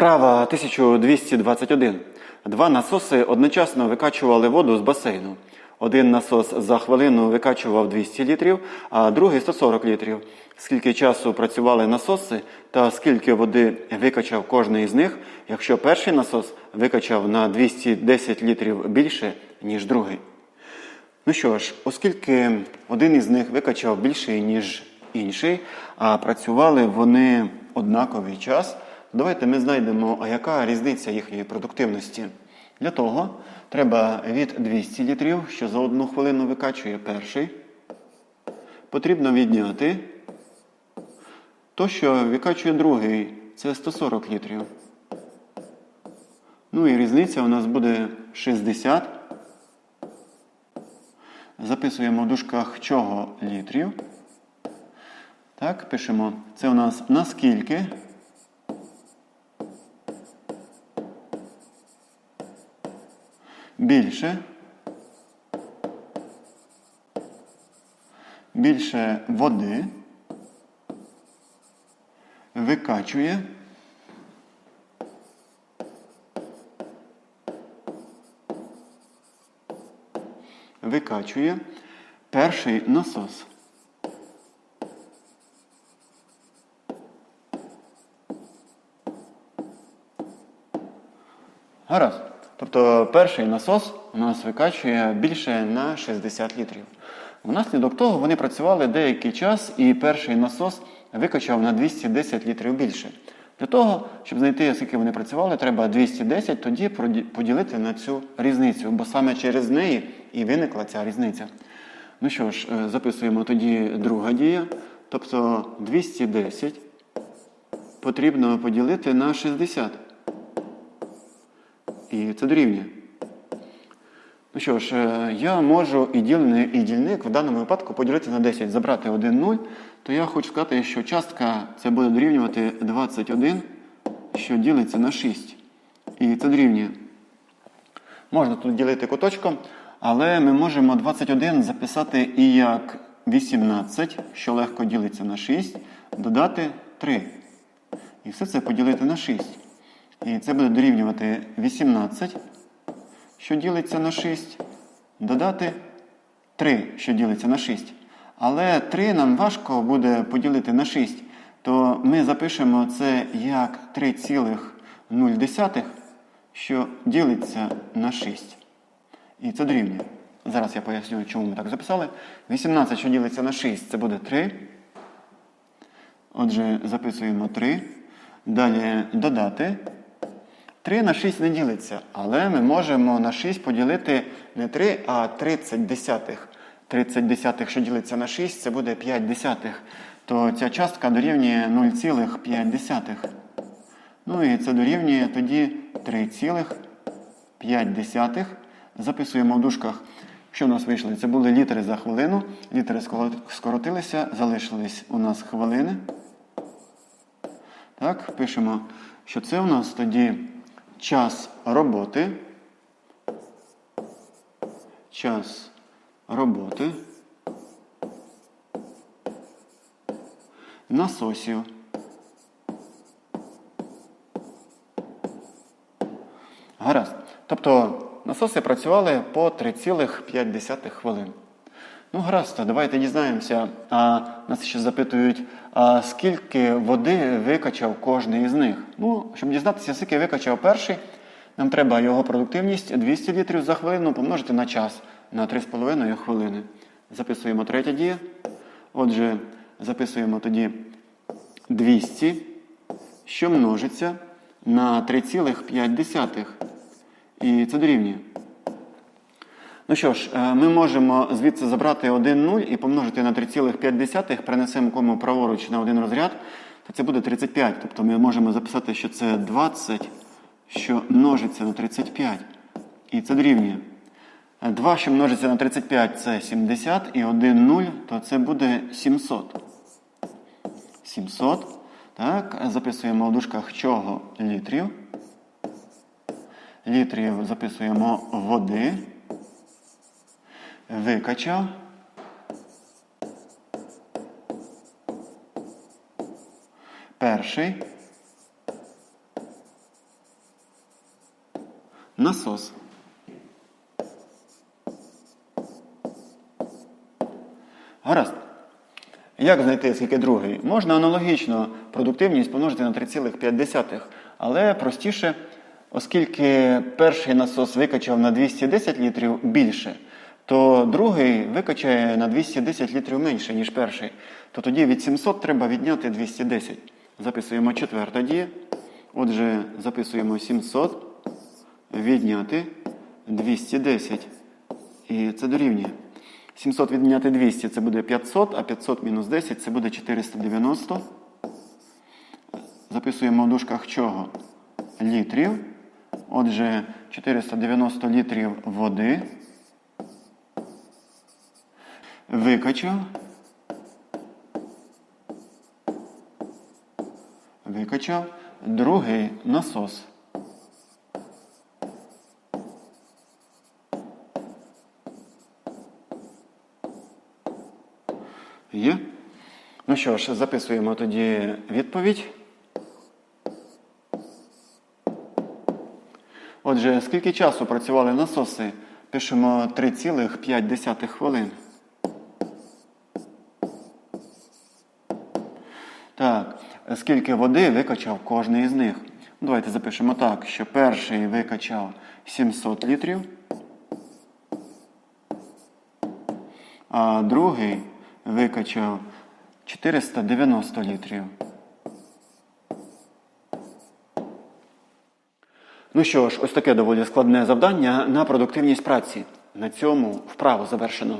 Вправа 1221. Два насоси одночасно викачували воду з басейну. Один насос за хвилину викачував 200 літрів, а другий 140 літрів. Скільки часу працювали насоси та скільки води викачав кожний із них, якщо перший насос викачав на 210 літрів більше, ніж другий. Ну що ж, оскільки один із них викачав більше, ніж інший, а працювали вони однаковий час, давайте ми знайдемо, а яка різниця їхньої продуктивності. Для того треба від 200 літрів, що за одну хвилину викачує перший, потрібно відняти то, що викачує другий, це 140 літрів. Ну і різниця у нас буде 60 Записуємо в дужках чого літрів. Так, пишемо. Це у нас наскільки. Більше. Більше води. Викачує. Викачує перший насос. Гаразд. Тобто перший насос у нас викачує більше на 60 літрів. Внаслідок того вони працювали деякий час, і перший насос викачав на 210 літрів більше. Для того, щоб знайти, скільки вони працювали, треба 210 тоді поділити на цю різницю, бо саме через неї і виникла ця різниця. Ну що ж, е, записуємо тоді друга дія. Тобто 210 потрібно поділити на 60. Це дорівнює. Ну що ж, е, я можу і дільник в даному випадку поділити на 10, забрати 1 0, то я хочу сказати, що частка це буде дорівнювати 21, що ділиться на 6. І це дорівнює. Можна тут ділити куточком, але ми можемо 21 записати і як 18, що легко ділиться на 6, додати 3. І все це поділити на 6. І це буде дорівнювати 18, що ділиться на 6, додати 3, що ділиться на 6. Але 3 нам важко буде поділити на 6, то ми запишемо це як 3,0, що ділиться на 6. І це дорівнює. Зараз я поясню, чому ми так записали. 18, що ділиться на 6, це буде 3. Отже, записуємо 3. Далі додати. 3 на 6 не ділиться, але ми можемо на 6 поділити не 3, а 30 десятих. 30 десятих, що ділиться на 6, це буде 5 десятих. То ця частка дорівнює 0,5. Ну і це дорівнює тоді 3,5. Записуємо в дужках, що у нас вийшло. Це були літери за хвилину. Літери скоротилися, залишились у нас хвилини. Так, пишемо, що це у нас тоді час роботи. Час роботи. Насосів. Гаразд. Тобто насоси працювали по 3,5 хвилин. Ну, гаразд, давайте дізнаємося. А нас ще запитують, а скільки води викачав кожний із них. Ну, щоб дізнатися, скільки викачав перший, нам треба його продуктивність 200 літрів за хвилину помножити на час на 3,5 хвилини. Записуємо третя дія. Отже, записуємо тоді 200, що множиться на 3,5. І це дорівнює. Ну що ж, е, ми можемо звідси забрати 1 0 і помножити на 3,5, перенесемо кому праворуч на один розряд, то це буде 35. Тобто ми можемо записати, що це 20, що множиться на 35. І це дорівнює. 2, що множиться на 35, це 70, і 1 0, то це буде 700. 700. Так, записуємо в дужках чого літрів. Літрів записуємо води. Викачав. Перший. насос. Гаразд. Як знайти скільки другий? Можна аналогічно продуктивність помножити на 3,5, але простіше, оскільки перший насос викачав на 210 літрів більше, то другий викачає на 210 літрів менше, ніж перший. То тоді від 700 треба відняти 210. Записуємо четверта дія. Отже, записуємо 700, відняти 210. І це дорівнює. 700 відняти 200 це буде 500, а 500 мінус 10 це буде 490. Записуємо в дужках чого? Літрів. Отже, 490 літрів води. Викачав. Викачав другий насос. Є? Ну що ж, записуємо тоді відповідь. Отже, скільки часу працювали насоси? Пишемо 3,5 хвилин. Скільки води викачав кожний із них? Давайте запишемо так, що перший викачав 700 літрів, а другий викачав 490 літрів. Ну що ж, ось таке доволі складне завдання на продуктивність праці. На цьому вправу завершено.